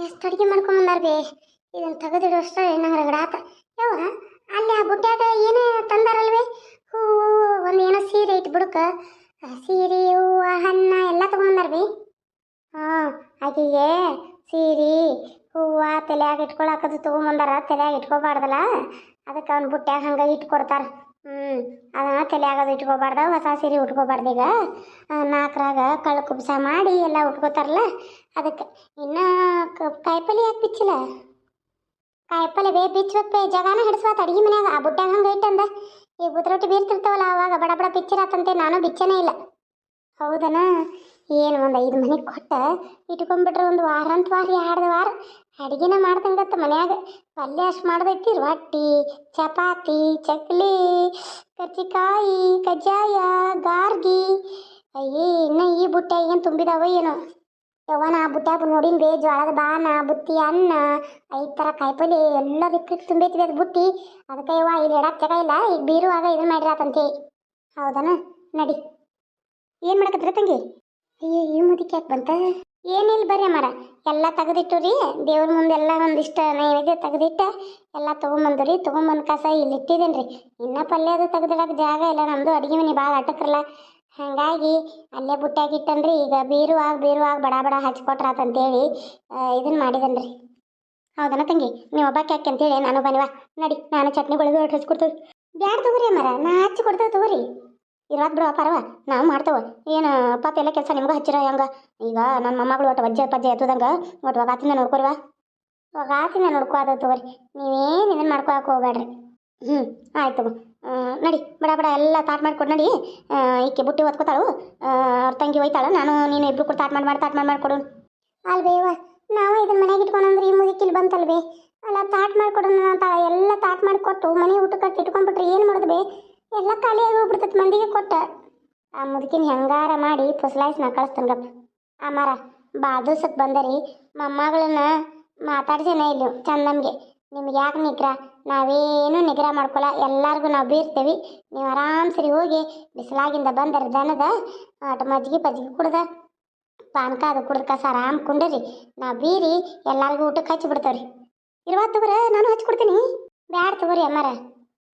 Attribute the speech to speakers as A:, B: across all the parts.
A: ಎಷ್ಟು ಅಡುಗೆ ಮಾಡ್ಕೊಂಬಂದಾರ ಬೇ ಇದನ್ನು ತೆಗೆದಿಡೋ ಅಷ್ಟೇ ನಂಗೆ ರಗಡಾತ ಯಾವ ಅಲ್ಲಿ ಆ ಬುಟ್ಟ್ಯಾಗ ಏನೇ ತಂದಾರಲ್ವೇ? ಹೂವು ಒಂದು ಏನೋ ಸೀರೆ ಇಟ್ಟು ಬುಡಕ. ಸೀರೆ, ಹೂವು, ಹಣ್ಣ ಎಲ್ಲ ತೊಗೊಂಬಂದಾರ ಬಿ ಹಾಂ ಆಕೆಗೆ ಸೀರೆ, ಹೂವು ತಲೆಯಾಗ ಇಟ್ಕೊಳಕದು ತೊಗೊಂಬಂದಾರ, ತಲೆಯಾಗ ಇಟ್ಕೋಬಾರ್ದಲ್ಲ ಅದಕ್ಕೆ ಅವ್ನು ಬುಟ್ಟ್ಯಾಗ ಹಂಗೆ ಇಟ್ಕೊಡ್ತಾರ ತಲೆಯಾಗ ಅದು ಇಟ್ಕೋಬಾರ್ದ, ಹೊಸ ಸೀರೆ ಉಟ್ಕೋಬಾರ್ದು ಈಗ. ನಾಲ್ಕರಾಗ ಕಳ್ಳು ಕುಬ್ಸ ಮಾಡಿ ಎಲ್ಲ ಉಟ್ಕೋತಾರಲ್ಲ, ಅದಕ್ಕೆ. ಇನ್ನ ಕಾಯಿಪಲ್ಲೆ ಯಾಕೆ ಬಿಚ್ಚಿಲ್ಲ? ಕಾಯಿಪಲ್ಲೆ ಬೇ ಬಿಚ್ಚಬೇಕು ಜಗಾನ ಹಿಡಿಸ್ವಾತ ಅಡಿಗೆ ಮನ್ಯಾಗ. ಆ ಬುಟ್ಟ್ಯಾಗ ಹಂಗೆ ಇಟ್ಟಂದ, ಈ ಬುದ್ರೊಟ್ಟಿ ಬೀರ್ತಿರ್ತಾವಲ್ಲ, ಅವಾಗ ಬಡ ಬಡ ಬಿಚ್ಚಿರತ್ತಂತೆ ನಾನು ಬಿಚ್ಚನೇ ಇಲ್ಲ. ಹೌದನ? ಏನು ಒಂದು ಐದು ಮನೆಗೆ ಕೊಟ್ಟ ಇಟ್ಕೊಂಡ್ಬಿಟ್ರೆ ಒಂದು ವಾರ ಅಂತ ವಾರ ಎರಡು ವಾರ ಅಡುಗೆನ ಮಾಡ್ದಂಗತ್ತ ಮನ್ಯಾಗ. ಪಲ್ಯ ಅಷ್ಟು ಮಾಡ್ದೈತಿ ರೊಟ್ಟಿ, ಚಪಾತಿ, ಚಕ್ಲಿ ಕಜ್ಜಿಕಾಯಿ ಕಜ್ಜಾಯ, ಗಾರ್ಗಿ. ಅಯ್ಯೇ, ಇನ್ನು ಈ ಬುಟ್ಟ್ಯಾಗ ಏನು ತುಂಬಿದಾವ ಏನೋ. ಯವ್ವನ ಆ ಬುಟ್ಟ್ಯಾಗ ನೋಡಿನ ಬೇ ಜೋಳದ ಬಾನ ಬುತ್ತಿ ಅನ್ನ ಐದು ಥರ ಕಾಯಿಪಲ್ಲೆ ಎಲ್ಲ ಬಿಕ್ಕಕ್ಕೆ ತುಂಬೈತಿ ಅದು ಬುಟ್ಟಿ. ಅದಕ್ಕೆ ಯವ್ವ, ಇಲ್ಲಿ ಇಡಕ್ಕೆ ಜಾಗ ಇಲ್ಲ, ಈಗ ಬೀರುವಾಗ ಇದನ್ನ ಮಾಡಿರತ್ತಂತೆ ಹೌದನ? ನಡಿ. ಏನು ಮಾಡಕತ್ರಿ ತಂಗಿ? ಅಯ್ಯೋ, ಈ ಮುದಿಕೆ ಯಾಕೆ ಬಂತ? ಏನಿಲ್ಲ ಬರ್ರಿ ಮರ ಎಲ್ಲ ತೆಗೆದಿಟ್ಟು ರೀ, ದೇವ್ರ ಮುಂದೆ ಎಲ್ಲ ಒಂದಿಷ್ಟು ನೈವೇದ್ಯ ತೆಗೆದಿಟ್ಟು, ಎಲ್ಲ ತೊಗೊಂಬಂದು ರೀ ತೊಗೊಂಬಂದು ಕಸ ಇಲ್ಲಿ ಇಟ್ಟಿದ್ದೇನೆ ರೀ. ಇನ್ನೂ ಪಲ್ಯ ಅದು ತೆಗೆದಿಡಕ್ಕೆ ಜಾಗ ಇಲ್ಲ ನಮ್ಮದು ಅಡುಗೆ ಮನೆ ಭಾಳ ಅಟಕ್ರಲ್ಲ. ಹಾಗಾಗಿ ಅಲ್ಲೇ ಬುಟ್ಟಾಗಿಟ್ಟನ್ರಿ ಈಗ ಬೀರುವಾಗ ಬೀರುವಾಗ ಬಡ ಬಡ ಹಚ್ಕೊಟ್ರಾತಂತೇಳಿ ಇದನ್ನು ಮಾಡಿದನ್ ರೀ. ಹೌದನ ತಂಗಿ? ನೀವು ಒಬ್ಬಕ್ಕೆ ಯಾಕೆ ಅಂತೇಳಿ, ನಾನು ಬನ್ನಿವಾ ನಡಿ, ನಾನು ಚಟ್ನಿ ಹಚ್ಕೊಡ್ತೀವಿ ಒಟ್ಟು ಹಚ್ಕೊಡ್ತೇವೆ ಬ್ಯಾಡ ತಗೋರಿ ಮರ ನಾ ಹಚ್ಚಿ ಕೊಡ್ತೇವೆ ತಗೋರಿ. ಇರೋದು ಬಿಡು ಪರವ. ನಾವು ಮಾಡ್ತೇವೆ. ಏನು, ಪಾಪ ಎಲ್ಲ ಕೆಲಸ ನಿಮ್ಗೆ ಹಚ್ಚಿರ ಹೆಂಗ? ಈಗ ನನ್ನ ಮೊಮ್ಮಗಳು ಒಟ್ಟು ವಜ್ಜೆ, ಪಜ್ಜೆ ಎತ್ತದಂಗ. ಒಟ್ಟು ಒಗಾತಿಂದ ನೋಡ್ಕೊರಿವ. ಒಗಾತಿಂದ ನೋಡ್ಕೋ ಅದ ತಗೋರಿ. ನೀವೇನು ಇದನ್ನು ಮಾಡ್ಕೊಳಕ್ಕೆ ಹೋಗ್ಬೇಡ್ರಿ ಹ್ಞೂ ಆಯ್ತು ನಡಿ, ಬಡ ಬಡ, ಎಲ್ಲ ತಾಟ್ ಮಾಡಿಕೊಡು ನಡಿ. ಈಕೆ ಬುಟ್ಟಿ ಹೊತ್ಕೋತಾಳು. ಅವ್ರ ತಂಗಿ ಹೋಯ್ತಾಳ. ನಾನು, ನೀನು ಇಬ್ರು ಕೂಡ ತಾಟ್ ಮಾಡಿ ಮಾಡಿ, ತಾಟ್ ಮಾಡಿ ಮಾಡಿಕೊಡು ಅಲ್ಬೇವ ನಾವು ಇದನ್ನ ಮನೆಗೆ ಇಟ್ಕೊಂಡ್ರೆ ಈ ಮುದುಕಿಲ್ ಬಂತಲ್ವೇ? ಅಲ್ಲ, ತಾಟ್ ಮಾಡ್ಕೊಡೋಣ ಅಂತ ಎಲ್ಲ ತಾಟ್ ಮಾಡಿಕೊಟ್ಟು ಮನೆ ಊಟ ಕಟ್ಟಿ ಇಟ್ಕೊಂಡ್ಬಿಟ್ರೆ ಏನು ಮಾಡೋದು ಬೇ? ಎಲ್ಲ ಖಾಲಿಯಾಗಿ ಹೋಗ್ಬಿಡ್ತೈತೆ ಮಂದಿಗೆ ಕೊಟ್ಟ. ಆ ಮುದುಕಿನ ಹೆಂಗಾರ ಮಾಡಿ ಫುಸಲಾಯಿಸಿ ನಾ ಕಳಿಸ್ತೇನೆ ಆ ಅಮ್ಮಾರ ಭಾಳ ದಿವ್ಸಕ್ಕೆ ಬಂದರಿ, ಮೊಮ್ಮಗಳನ್ನ ಮಾತಾಡ್ಸೇನೆ ಚಂದ ನಮಗೆ. ನಿಮ್ಗೆ ಯಾಕೆ ನಿಗ್ರ? ನಾವೇನು ನಿಗ್ರ ಮಾಡ್ಕೊಲ್ಲ ಎಲ್ಲರಿಗೂ ನಾವು ಬೀರ್ತೇವೆ. ನೀವು ಆರಾಮ್ ಸರಿ ಹೋಗಿ ಬಿಸಿಲಾಗಿಂದ ಬಂದರ ದನದ, ಆಟ ಮಜ್ಜಿಗೆ ಪಜ್ಜಿಗೆ ಕುಡ್ದ ಪಾನಕ ಅದು ಕುಡ್ದ ಕಸ ಆರಾಮ್ ಕುಂಡ್ರಿ. ನಾವು ಬೀರಿ ಎಲ್ಲರಿಗೂ ಊಟಕ್ಕೆ ಹಚ್ಚಿ ಬಿಡ್ತೇವ್ರಿ. ಇರುವ ತಗೋರ, ನಾನು ಹಚ್ಕೊಡ್ತೀನಿ ಬ್ಯಾಡ ತಗೋರಿ ಅಮ್ಮಾರ.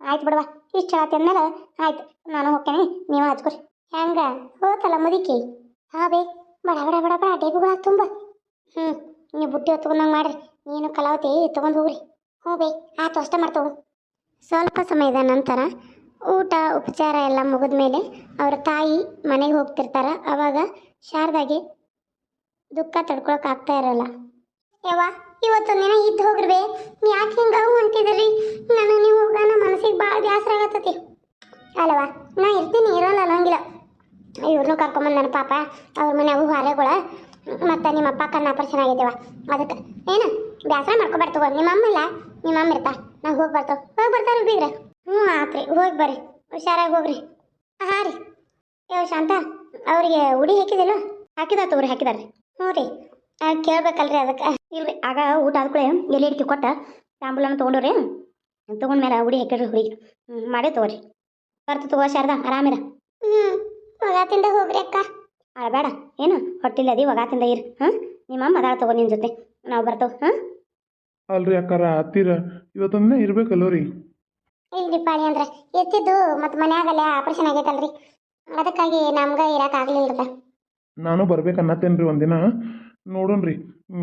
A: ಆಯ್ತು ಬಿಡವಾ. ಇಷ್ಟು ಹೇಳತ್ತಿ ಅಂದ್ಮೇಲೆ ಆಯ್ತು, ನಾನು ಹೋಗ್ತೇನೆ, ನೀವು ಹಚ್ಕೊರಿ ಹೆಂಗ? ಹೋತಲ್ಲ ಮುದುಕಿ? ಹಾ ಬೇ, ಬಡ ಬಡ ಬಡ ಬಡ, ಡೇಬಿಗಳಾಗ ತುಂಬ. ಹ್ಞೂ ನೀವು ಬುಟ್ಟಿ ಹೊತ್ಕೊಂಡಂಗೆ ಮಾಡ್ರಿ. ನೀನು ಕಲಾವತಿ, ತೊಗೊಂಡು ಹೋಗ್ರಿ. ಹ್ಞೂ ಬೇ ಆಯ್ತು ಅಷ್ಟೇ ಮಾಡ್ತೇವೆ ಸ್ವಲ್ಪ ಸಮಯದ ನಂತರ ಊಟ, ಉಪಚಾರ ಎಲ್ಲ ಮುಗಿದ ಮೇಲೆ ಅವ್ರ ತಾಯಿ ಮನೆಗೆ ಹೋಗ್ತಿರ್ತಾರೆ. ಅವಾಗ ಶಾರದಾಗೆ ದುಃಖ ತಡ್ಕೊಳಕ್ಕೆ ಆಗ್ತಾ ಇರಲ್ಲ. ಯವ್ವ ಇವತ್ತೊಂದು ದಿನ ಇದ್ದು ಹೋಗ್ರಿ? ಯಾಕೆ ಹಿಂಗ ಹೊಂಟಿದ್ರಿ ನಾನು ನೀವು ನನ್ನ ಮನಸ್ಸಿಗೆ ಭಾಳ ಬೇಸರ ಆಗತ್ತತಿ. ಅಲ್ಲವ ನಾ ಇರ್ತೀನಿ, ಇರೋಲ್ಲ, ಅನ್ನೋಂಗಿಲ್ಲ. ಇವ್ರನ್ನೂ ಕರ್ಕೊಂಬಂದು ನನ್ನ ಪಾಪ, ಅವ್ರ ಮನ್ಯಾಗು ಹೊರೆಗಳ ಮತ್ತು ನಿಮ್ಮ ಅಪ್ಪ ಕಣ್ಣ ಆಪರೇಷನ್ ಆಗಿದ್ದೇವ ಅದಕ್ಕೆ, ಏನು ಬೇಸರ ಮಾಡ್ಕೊಬಾರ್ದು ತಗೋ. ನಿಮ್ಮ ಅಮ್ಮ ಇಲ್ಲ? ನಿಮ್ಮ ಅಮ್ಮ ಇರ್ತಾ? ನಾವು ಹೋಗಿ ಬರ್ತೇವೆ ಹೋಗಿ ಬರ್ತಾರ ಬೀಗ್ರೆ ಹ್ಞೂ ಆತ್ರಿ, ಹೋಗಿ ಬರ್ರಿ. ಹುಷಾರಾಗಿ ಹೋಗ್ರಿ. ಹಾಂ ರೀ. ಯೋ, ಶಾಂತ, ಅವರಿಗೆ ಉಡಿ ಹಾಕಿದಿಲ್ಲ ಹಾಕಿದ ತಗೋರಿ ಹಾಕಿದಾರೆ ಹ್ಞೂ ರೀ. ಕೇಳ್ಬೇಕಲ್ರಿ ಅದಕ್ಕೆ. ಇಲ್ರಿ ಆಗ ಊಟ ಆದ್ಕೂಳೆ ಎಲೆ ಇಡ್ತೀವಿ ಕೊಟ್ಟ ತಾಂಬೂಲನ ತೊಗೊಂಡ್ರಿ. ತೊಗೊಂಡ್ಮೇಲೆ ಉಡಿ ಹಾಕಿಡ್ರಿ ಹುಡುಗಿ ಹ್ಞೂ ಮಾಡೇ ತಗೋರಿ. ಬರ್ತು ತಗೋ ಶಾರದಾ ಆರಾಮಿರ? ಹ್ಞೂ ಒಗಾತಿಂದ ಹೋಗ್ರಿ ಅಕ್ಕ. ಅಳಬೇಡ ಏನು? ಹೊಟ್ಟಿಲ್ಲ ಅದಿ ಒಗಾತಿಂದ ಇರಿ ಹಾಂ? ನಿಮ್ಮ ಅಮ್ಮ ಅದಾಳ ತಗೋ ನಿನ್ನ ಜೊತೆ. ನಾವು ಬರ್ತೇವೆ ಹಾಂ?
B: ಅಲ್ರಿ ಅಕ್ಕಾರ ಹತ್ತಿರ. ಇವತ್ತೊಂದೇ ಇರ್ಬೇಕಲ್ಲೋ ರೀ
A: ಇಲ್ರಿ ಪಾಳಿ ಅಂದ್ರೆ ಎತ್ತಿದ್ದು ಮತ್ತು ಮನ್ಯಾಗಲ್ಲೇ ಆಪರೇಷನ್ ಆಗೈತಲ್ರಿ. ಅದಕ್ಕಾಗಿ ನಮ್ಗೆ ಇರೋಕ್ಕಾಗಲಿಲ್ಲ
B: ನಾನು ಬರ್ಬೇಕನ್ನತ್ತೇನೆ ರೀ ಒಂದಿನ ರೀ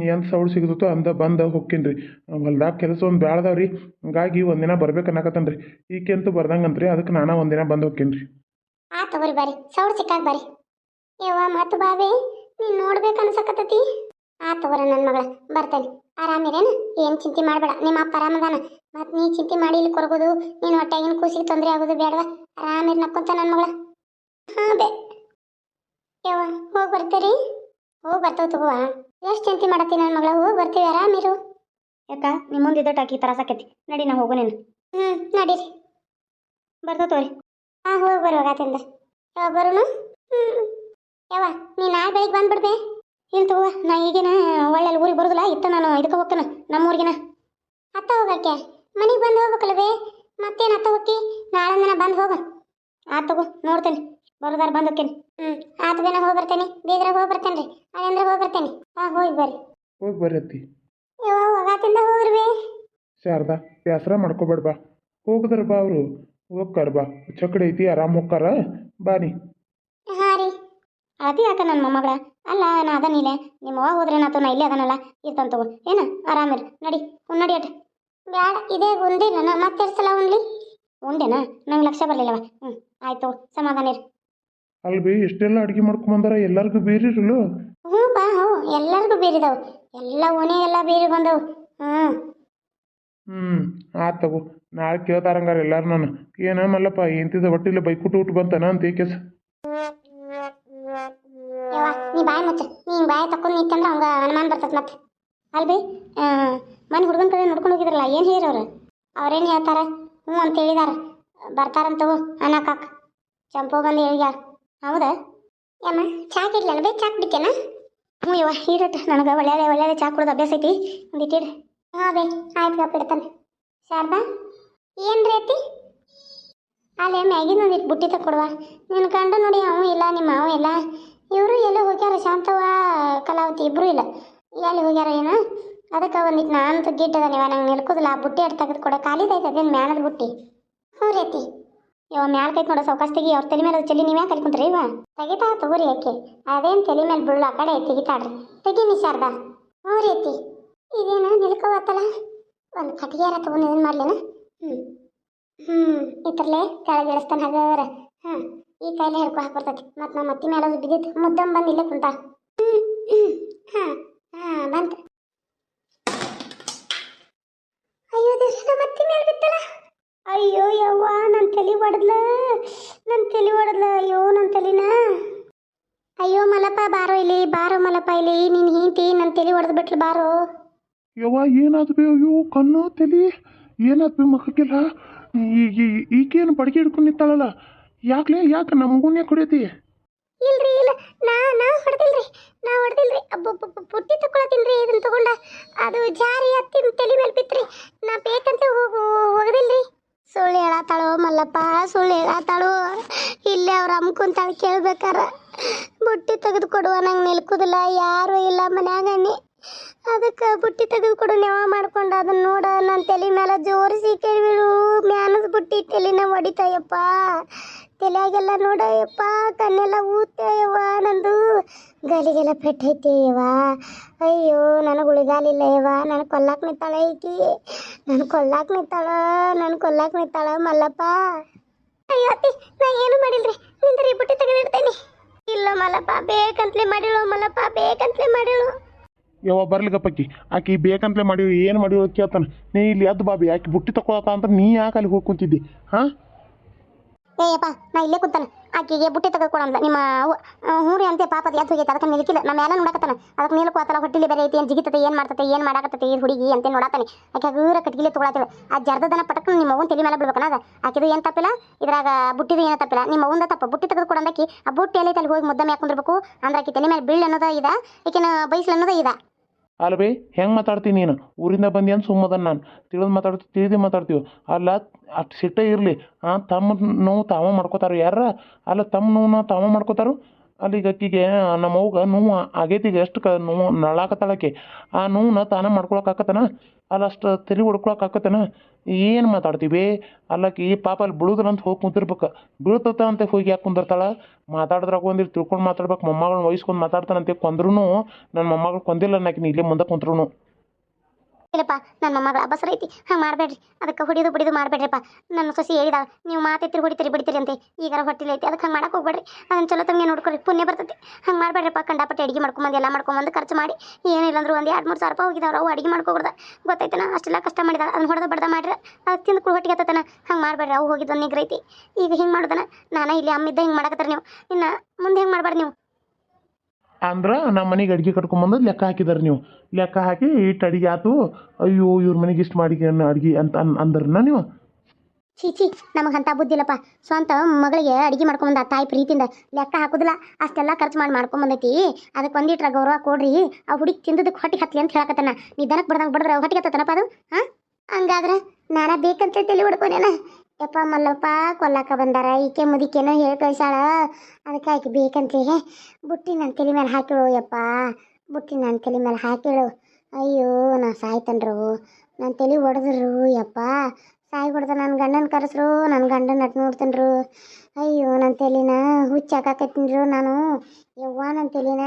B: ಏನು ಸೌಡ್ ಸಿಗ್ತೈತೋ ಅಂದ, ಬಂದ, ಹೊಕ್ಕಿನ್ರಿ. ರೀ ಹೊಲ್ದಾಗ ಕೆಲಸ ಒಂದು ಬ್ಯಾಳ್ದಾವ ರೀ ಹಂಗಾಗಿ ಒಂದಿನ ಬರ್ಬೇಕನ್ನಕತ್ತೇನೆ ರೀ ಈಕೆಂತೂ ಬರ್ದಂಗಂತ ಬರ್ದಂಗಂತ್ರಿ ಅದಕ್ಕೆ ನಾನು ಒಂದಿನ ಬಂದು ಹೊಕ್ಕಿನ್ರಿ. ರೀ
A: ಆ, ತಗೋರಿ ಬರ್ರಿ ಸೌಡ್ ಸಿಕ್ಕಾಗ ಬರ್ರಿ ಯವ್ವ ಮತ್ತು ಬಾಬೆ, ನೀನು ನೋಡ್ಬೇಕು ಅನ್ಸಕತ್ತತಿ? ಆ, ತಗೋರ ನನ್ನ ಮಗಳ, ಬರ್ತೇನೆ. ಆರಾಮಿರೇನು? ಏನು ಚಿಂತೆ ಮಾಡಬೇಡ, ನಿಮ್ಮ ಅಪ್ಪ ಆರಾಮದಾನ ಮತ್ತು ನೀ ಚಿಂತೆ ಮಾಡಿ ಇಲ್ಲಿ ಕೊರಗೋದು, ನೀನು ಹೊಟ್ಟೆಗಿನ ಕೂಸಿಗೆ ತೊಂದರೆ ಆಗೋದು ಬೇಡವಾ. ಆರಾಮಿರ್ ನಕ್ಕೊಂತ ನನ್ನ ಮಗಳ. ಹಾಂ, ಬೇ. ಯವ್ವ, ಹೋಗಿ ಬರ್ತೀರಿ. ಹೋಗಿ ಬರ್ತಾವ ತಗೋವ ಎಷ್ಟು ಚಿಂತೆ ಮಾಡತ್ತಿ ನನ್ನ ಮಗಳ? ಹೋಗಿ ಬರ್ತೀವಿ ಆರಾಮಿರು ಯಾಕ? ನಿಮ್ಮ ಮುಂದೆ ಟಾಕಿ ತರ ತರಸಾಕೈತಿ ನಡಿ ನಾ ಹೋಗು ನೀನು. ಹ್ಞೂ ನಡೀರಿ ಬರ್ತಾವ ತೋರಿ ಹಾಂ ಹೋಗಿ ಬರುವಾಗತ್ತಿಂದ ಯಾವ ಬರೋಣ ಹ್ಞೂ ಯಾವ? ನೀ ನಾಳೆ ಬೆಳಿಗ್ಗೆ ಬಂದ್ಬಿಡ್ದೆ ಇಲ್ಲಿ ತಗೋ ನಾ ಈಗಿನ ಒಳ್ಳೆ ಊರಿಗೆ ಬರೋದಿಲ್ಲ ಇತ್ತ ನಾನು ಇದಕ್ಕೆ ಹೋಗ್ತಾನೆ ನಮ್ಮ ಊರಿಗಿನ ಅತ್ತ ಹೋಗಕ್ಕೆ? ಮನೆಗೆ ಬಂದು ಹೋಗ್ಬೇಕಲ್ವೇ ಮತ್ತೇನು ಅತ್ತ ಹೋಗಿ ನಾಳೆ ದಿನ ಬಂದು ಹೋಗ. ಆ ತಗೋ ನೋಡ್ತೇನೆ. ಬರೋದಾರ ಬಂದು ಹೋಗ್ತೇನೆ ಹ್ಞೂ ಆತ ಬೇನ ಹೋಗಿ ಬರ್ತೇನೆ. ಬೀಗ್ರ ಹೋಗಿ ಬರ್ತೇನೆ ರೀ. ಅದಂದ್ರೆ ಹೋಗಿ ಬರ್ತೇನೆ. ಹಾಂ ಹೋಗಿ ಬರ್ರಿ.
B: ಹೋಗಿ ಬರ್ರಿ ಅತ್ತಿ.
A: ಹೋಗಾತಿಂದ ಹೋಗ್ರಿ
B: ಶಾರದಾ ಬೇಸರ ಮಾಡ್ಕೋಬೇಡ ಬಾ. ಹೋಗದ್ರ ಬಾ ಅವರು. ಹೋಗ್ಕಾರ ಬಾ. ಚಕಡೆ ಐತಿ ಆರಾಮ್ ಹೋಗ್ಕಾರ. ಬಾ ನೀ.
A: ಹಾ ರೀ. ಅತಿ ಯಾಕ ನನ್ನ ಮೊಮ್ಮಗಳ? ಅಲ್ಲ ನಾ ಅದನಿಲ್ಲ ನಿಮ್ಮ ಅವ್ವ ಹೋದ್ರೆ ನಾ ನಾ ಇಲ್ಲೇ ಅದನಲ್ಲ. ಇರ್ತಾನ ತಗೋ. ಏನ? ಆರಾಮಿರಿ ನಡಿ. ಉಣ್ ನಡಿ ಅಟ್. ಬ್ಯಾಡ. ಇದೇ ಉಂಡಿಲ್ಲ ನಾ ಮತ್ತೆ ಸಲ ಉಣ್ಲಿ. ಉಂಡೆನಾ? ನಂಗೆ ಲಕ್ಷ ಬರಲಿಲ್ಲವ. ಹ್ಞೂ ಆಯ್ತು ಸಮಾಧಾನ ಇರಿ.
B: ಅಲ್ಬಿ ಎಷ್ಟೆಲ್ಲ ಅಡುಗೆ ಮಾಡ್ಕೊಂಬಂದಾರ ಎಲ್ಲರಿಗೂ ಬೇರೆ ಇರಲು
A: ಹ್ಞೂ ಬಾ ಹ್ಞೂ. ಎಲ್ಲರಿಗೂ ಬೇರಿದಾವು ಎಲ್ಲ ಓನೇ ಎಲ್ಲ ಬೇರೆ ಬಂದವು. ಹ್ಞೂ.
B: ಹ್ಞೂ ಆತ್ ತಗೋ. ನಾಳೆ ಕೇಳ್ತಾರಂಗಾರ ಎಲ್ಲಾರು ನಾನು. ಏನ ಮಲ್ಲಪ್ಪ ಎಂತಿದ ಹೊಟ್ಟಿಲ್ಲ ಬೈಕುಟ್ಟು ಊಟ ಬಂತನ ಅಂತ ಏಕೆಸ್
A: ಯವ್ವ ನೀ ಬಾಯ್ ಮುಚ್ಚ. ನೀ ಹಿಂಗ್ ಬಾಯ್ ತಕೊಂಡು ನಿಂತಂದ್ರೆ ಅವಂಗ ಅನುಮಾನ ಬರ್ತದೆ ಮತ್ತೆ. ಅಲ್ಬಿ ಮನೆ ಹುಡುಗನ ಕಡೆ ನೋಡ್ಕೊಂಡು ಹೋಗಿದ್ರಲ್ಲ ಏನು ಹೇಳಿರವ್ರು ಅವ್ರೇನು ಹೇಳ್ತಾರೆ? ಹ್ಞೂ ಅಂತ ಹೇಳಿದಾರ. ಬರ್ತಾರಂತವು ಅನ್ನಕಾಕ ಚಂಪು ಬಂದು ಹೇಳಿಗ್ಯಾರ ಹೌದಾ? ಯಮ್ಮ, ಚಾ ಕಿಡ್ಲನ ಬೇಕು ಚಾ ಕುಡಿತೇನ? ಹ್ಞೂ ಯವ್ವ ಇರತ್ತೆ ನನಗೆ ಒಳ್ಳೆಯದೇ ಒಳ್ಳೆಯದೇ ಚಾ ಕುಡ್ದು ಅಭ್ಯಾಸ ಐತಿ. ಒಂದು ಇಟ್ಟಿಡು. ಹಾಂ ಬೇ, ಆಯ್ತು ಗಪ್ಪ ಇಡ್ತಾನೆ ಶಾರದಾ, ಏನು ರೀತಿ ಅಲ್ಲೇ ಮ್ಯಾಗಿನ ಒಂದು ಇಟ್ಟು ಬುಟ್ಟಿ ತಕೊಡುವ ನಿನ್ನ ಗಂಡ ನೋಡಿ ಅವ ಇಲ್ಲ, ನಿಮ್ಮ ಅವ ಇಲ್ಲ. ಇವರು ಎಲ್ಲೋ ಹೋಗ್ಯಾರ ಶಾಂತವ ಕಲಾವತಿ ಇಬ್ಬರು ಇಲ್ಲ. ಎಲ್ಲಿ ಹೋಗ್ಯಾರ ಏನು? ಅದಕ್ಕೆ ಒಂದಿಟ್ಟು ನಾನು ಗಿಟ್ಟದ ನೀವ ನಂಗೆ ನಿಲ್ಕೋದಿಲ್ಲ. ಆ ಬುಟ್ಟಿ ಅಡ್ ತೆಗೆದು ಕೊಡ. ಖಾಲಿದೈತೆ ಅದೇನು ಮ್ಯಾನದ ಬುಟ್ಟಿ. ಹ್ಞೂ ರೀತಿ ಇವ ಮ್ಯಾಲ ನೋಡೋ ಸೌಕಾಸ್ ತೆಗಿ ಅವ್ರ ತಲೆ ಮೇಲೆ ಚಲಿ ನೀವ್ಯಾ ಕಲ್ಕೊಂತ್ರಿ ಇವ? ತೆಗಿತಾ ತಗೋರಿ ಯಾಕೆ ಅದೇನು ತಲೆ ಮೇಲೆ ಬೀಳಲ್ಲ ಆ ಕಡೆ ತೆಗಿತಾಡ್ರಿ ತೆಗಿ ನಿಶಾರ್ದ ಹ್ಞೂ ರೀತಿ ಇದೇನು ನಿಲ್ಕೋವತ್ತಲ್ಲ ಒಂದು ಕಟ್ಟಿಗೆಯಾರ ತಗೊಂಡು ಏನು? ಮಾಡ್ಲೇನ ಹ್ಞೂ ಹ್ಞೂ ಇತ್ರಲೆ ಕೆಳಗೆ ಹಾಗಾದ್ರ ಹಾಂ ಈ ಕೈಲಿ ಹಿಡ್ಕೊ ಹಾಕ್ಬರ್ತೈತಿ ಮತ್ತು ನಮ್ಮ ಅತ್ತಿ ಮೇಲೆ ಬಿದ್ದಿತ್ತು ಮುದ್ದಂ ಬಂದು ಇಲ್ಲೇ ಕುಂತ ಹಾಂ ಹಾಂ ಬಂತು ಅಯ್ಯೋ ದೇವ್ರೆ ನಮ್ಮ ಮತ್ತಿ ಮೇಲೆ ಬಿತ್ತಲ್ಲ ಅಯ್ಯೋ ಯವ್ವ ನನ್ನ ತಲೆ ಹೊಡೆದ್ಲ? ನನ್ನ ತಲೆ ಹೊಡೆದ್ಲ. ಅಯ್ಯೋ ನನ್ನ ತಲೆನ. ಅಯ್ಯೋ ಮಲಪ್ಪ ಬಾರೋ ಇಲ್ಲಿ ಬಾರೋ ಮಲಪ್ಪ ಇಲ್ಲಿ. ನೀನು ಹಿಂತಿ ನನ್ನ ತಲೆ ಹೊಡೆದು ಬಿಟ್ಲು ಬಾರೋ.
B: ಯವ್ವ ಏನಾದ್ರು ಬಿ ಅಯ್ಯೋ ಕಣ್ಣು ತಲೆ. ಏನಾದ್ ಬಿ ಈಗ ಈಗೇನು ಬಡಗಿ ಹಿಡ್ಕೊಂಡು ನಿಂತಾಳಲ್ಲ? ಯಾಕ್ಲೆ ಯಾಕೆ ನಮಗೂನೇ ಕುಡಿಯತಿ
A: ಇಲ್ರಿ ಇಲ್ಲ. ನಾ ನಾ ಹೊಡೆದಿಲ್ರಿ. ನಾ ಹೊಡೆದಿಲ್ರಿ. ಪುಟ್ಟಿ ತಗೊಳತೀನ್ರಿ ಇದನ್ನ ತಗೊಂಡ. ಅದು ಜಾರಿ ಹತ್ತಿ ತಲೆ ಮೇಲೆ ಬಿತ್ರಿ. ನಾ ಬೇಕಂತ ಹೋಗು ಹೋಗದಿಲ್ರಿ. ಸುಳ್ಳು ಹೇಳತ್ತಾಳು ಮಲ್ಲಪ್ಪ, ಸುಳ್ಳು ಹೇಳತ್ತಾಳು? ಇಲ್ಲೇ ಅವ್ರ ಕುಂತಾಳೆ, ಕೇಳ್ಬೇಕಾರ. ಬುಟ್ಟಿ ತೆಗೆದು ಕೊಡುವ ನಂಗೆ ನಿಲ್ಕುದಿಲ್ಲ, ಯಾರು ಇಲ್ಲ ಮನ್ಯಾಗ ಅದಕ್ಕೆ ಬುಟ್ಟಿ ತೆಗೆದು ಕೊಡು ನೆವ ಮಾಡ್ಕೊಂಡು ಅದನ್ನ ನೋಡ ನನ್ನ ತಲೆ ಮೇಲೆ ಜೋರಿಸಿ ಕೇಳಿಬಿಡು. ಮ್ಯಾನದ ಬುಟ್ಟಿ ತಲೆನ ಹೊಡಿತಾಯಪ್ಪ ತಲೆಯಾಗೆಲ್ಲ ನೋಡಯ್ಯಪ್ಪ ಕಣ್ಣೆಲ್ಲ ಊತಯ್ಯವ್ವ ನಂದು. ಗಾಲಿಗೆಲ್ಲ ಪೆಟ್ಟೈತಿ ಯವ್ವ ಅಯ್ಯೋ ನನಗೆ ಉಳಿಗಾಲಿಲ್ಲ ಯವ್ವ ನನಗೆ ಕೊಲ್ಲಾಕ್ ನಿಂತಾಳ ಐತಿ ನಾನು ಕೊಲ್ಲಾಕ್ ನಿಂತಾಳ, ನಾನು ಕೊಲ್ಲಾಕ್ ನಿಂತಾಳ ಮಲ್ಲಪ್ಪ. ಅಯ್ಯೋ ಅತ್ತಿ, ನಾ ಏನು ಮಾಡಿಲ್ರಿ? ನಿಂದ್ರಿ ಬುಟ್ಟಿ ತೆಗೆದಿಡ್ತೇನೆ. ಇಲ್ಲ ಮಲ್ಲಪ್ಪ, ಬೇಕಂತಲೇ ಮಾಡಿಳು ಮಲ್ಲಪ್ಪ, ಬೇಕಂತಲೇ ಮಾಡಿಳು.
B: ಯವ್ವ ಬರ್ಲಿಗಪ್ಪಕ್ಕಿ ಆಕಿ ಬೇಕಂತಲೇ ಮಾಡಿ ಏನು ಮಾಡಿ ಕೇಳ್ತಾನೆ. ನೀ ಇಲ್ಲಿ ಎದ್ದು ಬಾಬಿ, ಆಕೆ ಬುಟ್ಟಿ ತಕೊಳತ್ತ ಅಂತ ನೀ ಯಾಕೆ ಅಲ್ಲಿ ಹೋಗಿ ಕುಂತಿದ್ದಿ? ಹಾಂ?
A: ಏಯಪ್ಪ ನಾ ಇಲ್ಲೇ ಕೂತಾನೆ. ಆಕೆಗೆ ಬುಟ್ಟಿ ತೆಗೆದುಕೊಡಂದ ನಿಮ್ಮ ಹ್ಞೂ ರೀ ಅಂತೆ ಪಾಪದ ಎದ್ದು ಹೋಗೈತೆ. ಅದಕ್ಕೆ ನಿಲ್ಕಿಲ್ಲ ನಮ್ಮ ಎಲ್ಲ ನೋಡಕತ್ತಾನ. ಅದಕ್ಕೆ ಹೊಟ್ಟಿಲಿ ಬೇರೆ ಐತಿ, ಏನು ಜಿಗಿತತೆ, ಏನು ಮಾಡ್ತತೆ, ಏನು ಮಾಡಾಕತ್ತತೆ, ಈ ಹುಡುಗಿ ಅಂತ ನೋಡತಾನೆ ಆಕೆ ಹಗೂರ ಕಟ್ಗಿಲಿ ತೊಗೊಳತ್ತೇವೆ ಆ ಜರ್ದದನ ಪಟಕ ನಿಮ್ಮ ಅವ್ವನ ತಲೆ ಮೇಲೆ ಬಿಡ್ಬೇಕನ ಅದ. ಆಕಿದು ಏನು ತಪ್ಪಿಲ್ಲ? ಇದ್ರಾಗ ಬುಟ್ಟಿದು ಏನು ತಪ್ಪಿಲ್ಲ? ನಿಮ್ಮ ಅವ್ವಂದ ತಪ್ಪ. ಬುಟ್ಟಿ ತೆಗೆದು ಕೊಡಂದಕ್ಕಿ ಆ ಬುಟ್ಟಿ ಎಲ್ಲಿ ತಲೆ ಹೋಗಿ ಮುದ್ದೆ ಮ್ಯಾಕೊಂಡಿರ್ಬೇಕು ಅಂದ್ರೆ ಆಕೆ ತಲೆ ಮೇಲೆ ಬೀಳ್ ಅನ್ನೋದ ಇದ. ಈಕೆನ ಬೈಸ್ಲು ಅನ್ನೋದ ಇದ.
B: ಅಲ್ಲ ಬೇ, ಹೆಂಗೆ ಮಾತಾಡ್ತೀನಿ ನೀನು? ಊರಿಂದ ಬಂದಿ ಅಂತ ಸುಮ್ಮದ ನಾನು. ತಿಳಿದು ಮಾತಾಡ್ತೀವಿ ತಿಳಿದು ಮಾತಾಡ್ತೀವಿ ಅಲ್ಲ, ಅಷ್ಟು ಸಿಟ್ಟೇ ಇರಲಿ. ಹಾಂ ತಮ್ಮ ನೋವು ತಾವೇ ಮಾಡ್ಕೋತಾರೆ ಯಾರ ಅಲ್ಲ, ತಮ್ಮ ನೋವನ್ನ ತಾವೇ ಮಾಡ್ಕೋತಾರು? ಅಲ್ಲಿ ಅಕ್ಕಿಗೆ ನಮ್ಮ ಅವ್ಗ ನೋವು ಆಗೈತಿ ಈಗ ಎಷ್ಟು ಕ ನೋವು ನಳಾಕತ್ತಾಳಕ್ಕೆ ಆ ನೋವನ್ನ ತಾನೇ ಮಾಡ್ಕೊಳಕ್ಕಾಕತ್ತಾನ ಅಲ್ಲಿ ಅಷ್ಟು ತಲೆ ಹೊಡ್ಕೊಳಕ್ಕಾಕತ್ತಾನ ಏನು ಮಾತಾಡ್ತೀವಿ? ಅಲ್ಲಕಿ ಪಾಪ ಅಲ್ಲಿ ಬೀಳುದ್ರ ಅಂತ ಹೋಗಿ ಕುಂತಿರ್ಬೇಕು. ಬೀಳ್ತತ ಅಂತ ಹೋಗಿ ಯಾಕೆ ಕುಂದಿರ್ತಾಳೆ? ಮಾತಾಡಿದ್ರಾಗ ಒಂದಿರು ತಿಳ್ಕೊಂಡು ಮಾತಾಡ್ಬೇಕು. ಮೊಮ್ಮಗಳನ್ನ ವಹಿಸ್ಕೊಂಡು ಮಾತಾಡ್ತಾನಂತೆ. ಕೊಂದ್ರೂ ನನ್ನ ಮೊಮ್ಮಗಳು ಕೊಂದಿಲ್ಲ ನಾಕಿನ ಇಲ್ಲೇ ಮುಂದೆ ಕುಂತ್ರು
A: ಇಲ್ಲಪ್ಪ, ನನ್ನ ಮಗ ಅಬಸರ ಐತಿ. ಹಂಗೆ ಮಾಡಬೇಡ್ರಿ. ಅದಕ್ಕೆ ಹೊಡಿದು ಬಿಡಿದು ಮಾಡಬೇಡ್ರಿಪ್ಪ. ನನ್ನ ಸೊಸಿ ಹೇಳಿದಾಳ, ನೀವು ಮಾತೈತಿ ಹೊಡಿತೀರಿ, ಬಿಡ್ತೀರಿ ಅಂತ. ಈಗಾರ ಹೊಟ್ಟಿಲ್ಲ ಐತಿ, ಅದಕ್ಕೆ ಹಂಗೆ ಮಾಡಕ್ಕೆ ಹೋಗ್ಬೇಡ್ರಿ. ಅದನ್ನು ಚಲೋ ತಂಗೆ ನೋಡ್ಕೊರಿ ಪುಣ್ಯ ಬರ್ತೈತಿ. ಹಂಗೆ ಮಾಡಬೇಡ್ರಿಪ್ಪ. ಕಂಡಾಪಟ್ಟೆ ಅಡಿಗೆ ಮಾಡ್ಕೊಂಬಂದು, ಎಲ್ಲ ಮಾಡ್ಕೊಂಬಂದು ಖರ್ಚು ಮಾಡಿ. ಏನಿಲ್ಲ ಅಂದ್ರೆ ಒಂದು ಎರಡು ಮೂರು ಸಾವಿರ ರೂಪಾಯಿ ಹೋಗಿದಾವ್ರು ಅವು ಅಡಿಗೆ ಮಾಡ್ಕೊಬಿಡ್ದ ಗೊತ್ತೈತನ? ಅಷ್ಟೆಲ್ಲ ಕಷ್ಟ ಮಾಡಿದಾಳ. ಅದನ್ನ ಹೊಡೆದು ಬಡ್ದ ಮಾಡ್ರೆ, ಅದು ತಿಂದು ಕುಳು ಹೊಟ್ಟಿಗೆ ಹತ್ತತನ. ಹಂಗೆ ಮಾಡಬೇಡ್ರಿ. ಅವು ಹೋಗಿದ್ದು ನಿಗ್ರೈತಿ. ಈಗ ಹಿಂಗೆ ಮಾಡೋದನ? ನಾನು ಇಲ್ಲಿ ಅಮ್ಮಿದ್ದ ಹಿಂಗೆ ಮಾಡಕತ್ತಾರ ನೀವು. ಇನ್ನು ಮುಂದೆ ಹೆಂಗೆ ಮಾಡಬಾರ್ದು ನೀವು?
B: ಅಂದ್ರೆ ನಮ್ಮ ಮನೆಗೆ ಅಡುಗೆ ಕಟ್ಕೊಂಬಂದು ಲೆಕ್ಕ ಹಾಕಿದಾರೆ ನೀವು. ಲೆಕ್ಕ ಹಾಕಿ ಇಟ್ಟು ಅಡುಗೆ ಆತು. ಅಯ್ಯೋ, ಇವ್ರ ಮನೆಗೆ ಇಷ್ಟು ಮಾಡಿ ಅಡುಗೆ ಅಂತ ಅನ್ ಅಂದ್ರನ ನೀವು?
A: ಛೀ ಛೀ, ನಮಗೆ ಅಂತ ಬುದ್ಧಿಲ್ಲಪ್ಪ ಸ್ವಂತ ಮಗಳಿಗೆ ಅಡಿಗೆ ಮಾಡ್ಕೊಂಬಂದ ಬಂದ ತಾಯಿ ಪ್ರೀತಿಯಿಂದ ಲೆಕ್ಕ ಹಾಕುದಿಲ್ಲ. ಅಷ್ಟೆಲ್ಲ ಖರ್ಚು ಮಾಡಿ ಮಾಡ್ಕೊಂಬಂದೈತಿ ಅದಕ್ಕೆ ಒಂದಿಟ್ರ ಗೌರವ ಕೊಡ್ರಿ. ಆ ಹುಡುಗಿ ತಿಂದದಕ್ಕೆ ಹೊಟ್ಟಿ ಹತ್ತಲಿ ಅಂತ ಹೇಳಕತ್ತಾನ. ನಿಧಾನಕ್ಕೆ ಬಡ್ದಂಗೆ ಬಡದ್ರೆ ಹೊಟ್ಟೆ ಹತ್ತತನಪ್ಪ ಅದು? ಹಾಂ? ಹಂಗಾದ್ರೆ ನಾನ ಬೇಕಂತ ತಲೆ ಹೊಡ್ಕೊನೇನ ಯಪ್ಪ ಮಲ್ಲಪ್ಪ ಕೊಲ್ಲಾಕ ಬಂದಾರ. ಈಕೆ ಮುದಿಕೇನೋ ಹೇಳಿ ಕಳಿಸಾಳ. ಅದಕ್ಕೆ ಆಕೆ ಬೇಕಂತ. ಬುಟ್ಟಿ ನನ್ನ ತಲೆ ಮೇಲೆ ಹಾಕಿಳು ಯಪ್ಪ. ಬುಟ್ಟಿ ನನ್ನ ತಲೆ ಮೇಲೆ ಹಾಕಿಳು. ಅಯ್ಯೋ, ನಾ ಸಾಯ್ತನ್ರು. ನನ್ನ ತಲೆ ಹೊಡೆದ್ರು ಯಪ್ಪ. ಸಾಯಿ ಹೊಡೆದ ನನ್ನ ಗಂಡನ ಕರೆಸ್ರು ನನ್ನ ಗಂಡನ ನಟ್ ನೋಡ್ತನ್ರು. ಅಯ್ಯೋ ನನ್ನ ತಲೆನ ಹುಚ್ಚ ಹಾಕಾಕತ್ತೀನ್ರು ನಾನು. ಯವ್ವ ನನ್ನ ತಲೆನ.